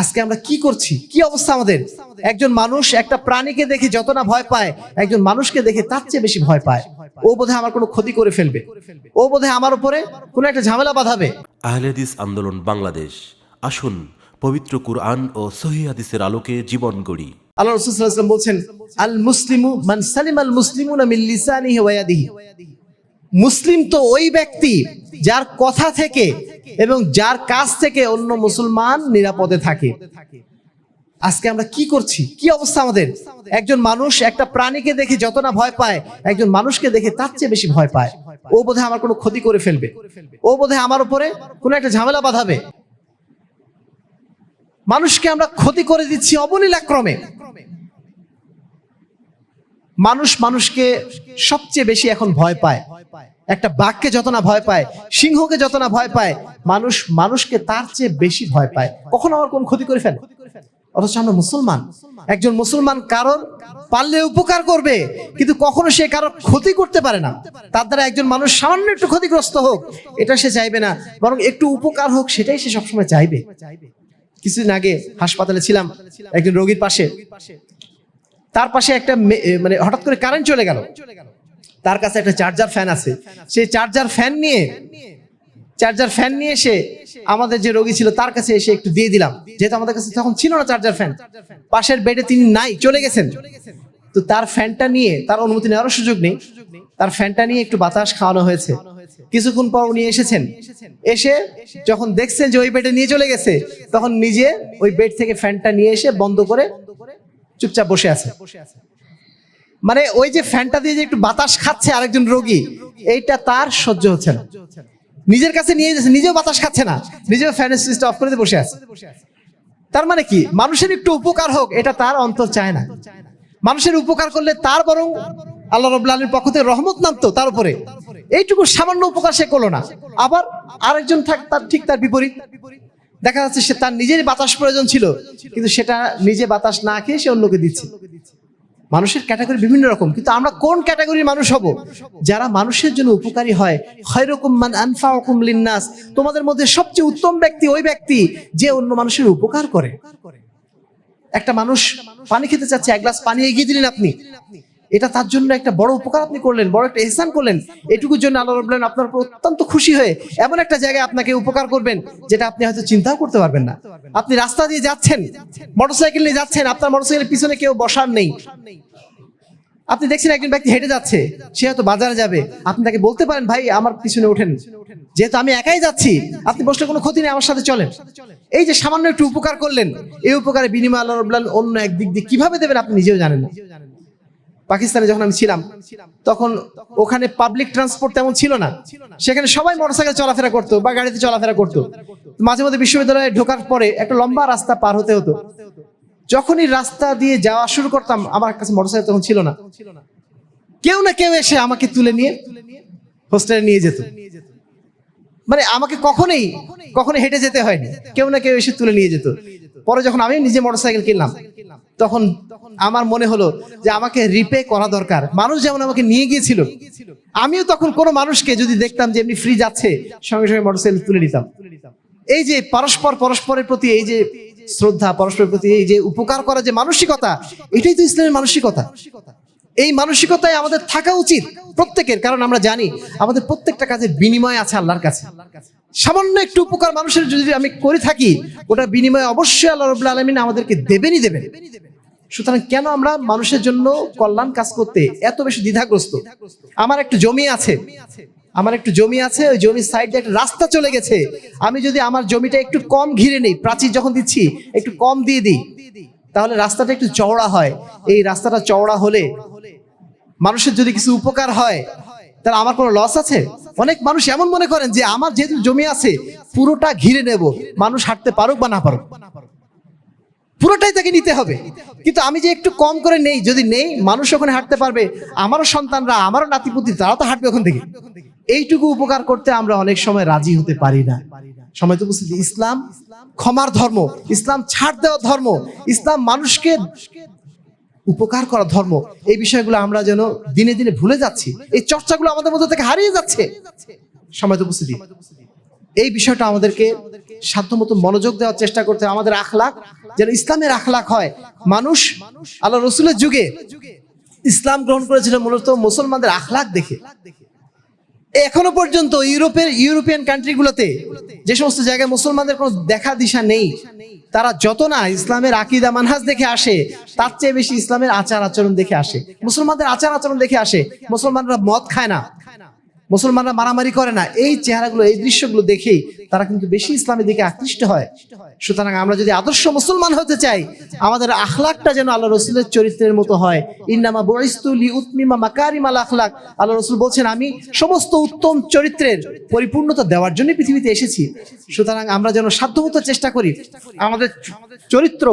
আজকে আমরা কি করছি? কি অবস্থা আমাদের? একজন মানুষ একটা প্রাণীকে দেখে যত না ভয় পায় একজন মানুষকে দেখে তার চেয়ে বেশি ভয় পায়। ও বোধহয় আমার কোনো ক্ষতি করে ফেলবে। ও বোধহয় আমার উপরে কোনো একটা ঝামেলা বাঁধাবে। আহলেদিস আন্দোলন বাংলাদেশ। আসুন পবিত্র কুরআন ও সহি হাদিসের আলোকে জীবন গড়ি। আল্লাহ রসুল সাল্লাল্লাহু আলাইহি ওয়াসাল্লাম বলছেন আল মুসলিমু মান সালিম আল মুসলিমুনা মিন লিসানিহি ওয়া ইয়াদিহি। মুসলিম তো ওই ব্যক্তি যার কথা থেকে এবং যার কাছ থেকে অন্য মুসলমান নিরাপদে থাকে। আজকে আমরা কি করছি? কি অবস্থা আমাদের? একজন মানুষ একটা প্রাণীকে দেখে যত না ভয় পায়, একজন মানুষকে দেখে তার চেয়ে বেশি ভয় পায়। ও বোধহয় আমার কোনো ক্ষতি করে ফেলবে। ও বোধহয় আমার উপরে কোনো একটা ঝামেলা বাঁধাবে। মানুষকে আমরা ক্ষতি করে দিচ্ছি অবলীলাক্রমে। মানুষ মানুষকে সবচেয়ে বেশি এখন ভয় পায়। একটা বাঘকে যত না ভয় পায়, সিংহকে যত না ভয় পায়, মানুষ মানুষকে তার চেয়ে বেশি ভয় পায়। কখন আমার কোন ক্ষতি করে ফেলে? অথচ আমরা মুসলমান। একজন মুসলমান কারোর পারলে উপকার করবে, কিন্তু কখনো সে কারোর ক্ষতি করতে পারে না। তার দ্বারা একজন মানুষ সামান্য একটু ক্ষতিগ্রস্ত হোক, এটা সে চাইবে না। বরং একটু উপকার হোক, সেটাই সে সবসময় চাইবে। কিছুদিন আগে হাসপাতালে ছিলাম, একজন রোগীর পাশে। তার পাশে একটা মানে হঠাৎ করে কারেন্ট চলে গেল। তার কাছে একটা চার্জার ফ্যান আছে। সেই চার্জার ফ্যান নিয়ে চার্জার ফ্যান নিয়ে এসে আমাদের যে রোগী ছিল, তার কাছে এসে একটু দিয়ে দিলাম। যেহেতু আমাদের কাছে তখন ছিল না চার্জার ফ্যান পাশের বেডে তিনি নাই, চলে গেছেন। তো তার ফ্যানটা নিয়ে তার অনুমতি নেওয়ার সুযোগ নেই। তার ফ্যানটা নিয়ে একটু বাতাস খাওয়ানো হয়েছে। কিছুক্ষণ পর উনি এসেছেন। এসে যখন দেখছেন যে ওই বেডে নিয়ে চলে গেছে, তখন নিজে ওই বেড থেকে ফ্যানটা নিয়ে এসে বন্ধ করে চুপচাপ বসে আছে। মানে ওই যে ফ্যানটা দিয়ে যে একটু বাতাস খাচ্ছে আরেকজন রোগী, এইটা তার সহ্য হচ্ছে না। নিজের কাছে নিয়ে যাচ্ছে, নিজেও বাতাস খাচ্ছে না। নিজেও ফ্যানের সুইচটা অফ করে দিয়ে বসে আছে। তার মানে কি? মানুষের একটু উপকার হোক, এটা তার অন্তর চায় না। মানুষের উপকার করলে তার বরং আল্লাহ রবুল্লা আলীর পক্ষ থেকে রহমত নামতো তার উপরে। এইটুকু সামান্য উপকার সে করল না। আবার আরেকজন থাক, তার ঠিক তার বিপরীত। দেখা যাচ্ছে সে তার নিজেরই বাতাস প্রয়োজন ছিল, কিন্তু সেটা নিজে বাতাস না খেয়ে সে অন্যকে দিচ্ছে। মানুষের ক্যাটাগরি বিভিন্ন রকম, কিন্তু আমরা কোন ক্যাটাগরির মানুষ হব? যারা মানুষের জন্য উপকারী হয়। খয়রকম মান আনফাউকুম লিন্নাস। তোমাদের মধ্যে সবচেয়ে উত্তম ব্যক্তি ওই ব্যক্তি যে অন্য মানুষের উপকার করে। একটা মানুষ পানি খেতে চাচ্ছে, এক গ্লাস পানি এগিয়ে দিলেন আপনি। এটা তার জন্য একটা বড় উপকার আপনি করলেন, বড় একটা এহসান করলেন। এটুকুর জন্য আল্লাহ রবুল্লাহ আপনার উপর অত্যন্ত খুশি হয়ে এমন একটা জায়গায় আপনাকে উপকার করবেন, যেটা আপনি হয়তো চিন্তাও করতে পারবেন না। আপনি রাস্তা দিয়ে যাচ্ছেন, মোটরসাইকেল নিয়ে যাচ্ছেন, আপনার মোটরসাইকেলের পিছনে কেউ বসার নেই। আপনি দেখছেন একজন ব্যক্তি হেঁটে যাচ্ছে, সে হয়তো বাজারে যাবে। আপনি তাকে বলতে পারেন, ভাই, আমার পিছনে ওঠেন। যেহেতু আমি একাই যাচ্ছি, আপনি বসলে কোনো ক্ষতি নেই, আমার সাথে চলেন। এই যে সামান্য একটু উপকার করলেন, এই উপকারে বিনিময় আল্লাহ রবুল্লাহ অন্য একদিক দিয়ে কীভাবে দেবেন আপনি নিজেও জানেন না। পাকিস্তানে যখন আমি ছিলাম, তখন ওখানে পাবলিক ট্রান্সপোর্ট তেমন ছিল না। সেখানে সবাই মোটরসাইকেল চলাফেরা করতো বা গাড়িতে চলাফেরা করতো। মাঝে মধ্যে বিশ্ববিদ্যালয়ে ঢোকার পরে একটা লম্বা রাস্তা পার হতে হতো। যখনই রাস্তা দিয়ে যাওয়া শুরু করতাম, আমার কাছে মোটরসাইকেল তখন ছিল না। কেউ না কেউ এসে আমাকে তুলে নিয়ে হোস্টেলে নিয়ে যেত। মানে আমাকে কখনোই কখনো হেঁটে যেতে হয়নি। কেউ না কেউ এসে তুলে নিয়ে যেত। পরে যখন আমি নিজে মোটরসাইকেল কিনলাম, তখন আমার মনে হলো যে আমাকে রিপে করা দরকার। মানুষ যেমন আমাকে নিয়ে গিয়েছিল, আমিও তখন কোনো মানুষকে যদি দেখতাম যে এমনি ফ্রি যাচ্ছে, সঙ্গে সঙ্গে মোটরসাইকেল তুলে নিতাম। এই যে পরস্পর পরস্পরের প্রতি এই যে শ্রদ্ধা, পরস্পরের প্রতি এই যে উপকার করা যে মানসিকতা, এটাই তো ইসলামের মানসিকতা। এই মানসিকতায় আমাদের থাকা উচিত প্রত্যেকের, কারণ আমরা জানি আমাদের প্রত্যেকটা কাজের বিনিময় আছে আল্লাহর কাছে। সামান্য একটু উপকার মানুষের যদি আমি করে থাকি ওটা বিনিময়ে অবশ্যই আল্লাহ রবুল্লা আলমিন আমাদেরকে দেবেনই দেবেন। সুতরাং কেন আমরা মানুষের জন্য কল্যাণ কাজ করতে এত বেশি দ্বিধাগ্রস্ত? আমার একটু জমি আছে। আমার একটু জমি আছে, ওই জমির সাইডে একটা রাস্তা চলে গেছে। আমি যদি আমার জমিটা একটু কম ঘিরে নেই, প্রাচীর যখন দিচ্ছি, একটু কম দিয়ে দিই, তাহলে রাস্তাটা একটু চওড়া হয়। এই রাস্তাটা চওড়া হলে মানুষের যদি কিছু উপকার হয়, তাহলে আমার কোনো লস আছে? অনেক মানুষ এমন মনে করেন যে আমার যেহেতু জমি আছে, পুরোটা ঘিরে নেব। মানুষ হাঁটতে পারুক বা না পারুক। পুরোটাই তাকে নিতে হবে। কিন্তু আমি যে একটু কম করে নেই, যদি নেই, মানুষ ওখানে হাঁটতে পারবে, আমারও সন্তানরা, আমারও নাতিপুতি তারাও তো হাঁটবে ওখান থেকে। এইটুকু উপকার করতে আমরা অনেক সময় রাজি হতে পারি না। সময় তো বুঝছি ইসলাম ক্ষমার ধর্ম, ইসলাম ছাড় দেওয়ার ধর্ম, ইসলাম মানুষকে উপকার করা ধর্ম, এই বিষয়গুলো আমরা যেন দিনে দিনে ভুলে যাচ্ছি। এই চর্চাগুলো আমাদের মধ্যে থেকে হারিয়ে যাচ্ছে। সময় তো উপস্থিতি, এই বিষয়টা আমাদেরকে সাধ্যমতো মনোযোগ দেওয়ার চেষ্টা করতে আমাদের আখলাখ, যেন ইসলামের আখলাখ হয়। মানুষ আল্লাহ রসুলের যুগে ইসলাম গ্রহণ করেছিল মূলত মুসলমানদের আখলাখ দেখে। এখনও পর্যন্ত ইউরোপের, ইউরোপিয়ান কান্ট্রিগুলোতে যে সমস্ত জায়গায় মুসলমানদের কোনো দেখা দিশা নেই, তারা যত না ইসলামের আকিদা মানহাজ দেখে আসে তার চেয়ে বেশি ইসলামের আচার আচরণ দেখে আসে। মুসলমানদের আচার আচরণ দেখে আসে। মুসলমানরা মদ খায় না। মুসলমানরা মারামারি করে না। এই চেহারাগুলো, এই দৃশ্যগুলো দেখেই তারা কিন্তু বেশি ইসলামের দিকে আকৃষ্ট হয়। সুতরাং আমরা যদি আদর্শ মুসলমান হতে চাই, আমাদের আখলাকটা যেন আল্লাহ রসুলের চরিত্রের মতো হয়। ইন্নামা বরিস্তুলি উৎমিমা মাকারিম আল আখলাক। আল্লাহ রসুল বলছেন, আমি সমস্ত উত্তম চরিত্রের পরিপূর্ণতা দেওয়ার জন্য পৃথিবীতে এসেছি। সুতরাং আমরা যেন সাধ্যমতো চেষ্টা করি। আমাদের চরিত্র,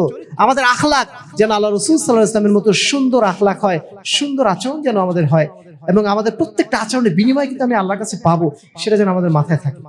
আমাদের আখলাক যেন আল্লাহ রসুল সাল্লাহ ইসলামের মতো সুন্দর আখলাক হয়, সুন্দর আচরণ যেন আমাদের হয়। এবং আমাদের প্রত্যেকটা আচরণের বিনিময় কিন্তু আমি আল্লাহর কাছে পাবো, সেটা যেন আমাদের মাথায় থাকে।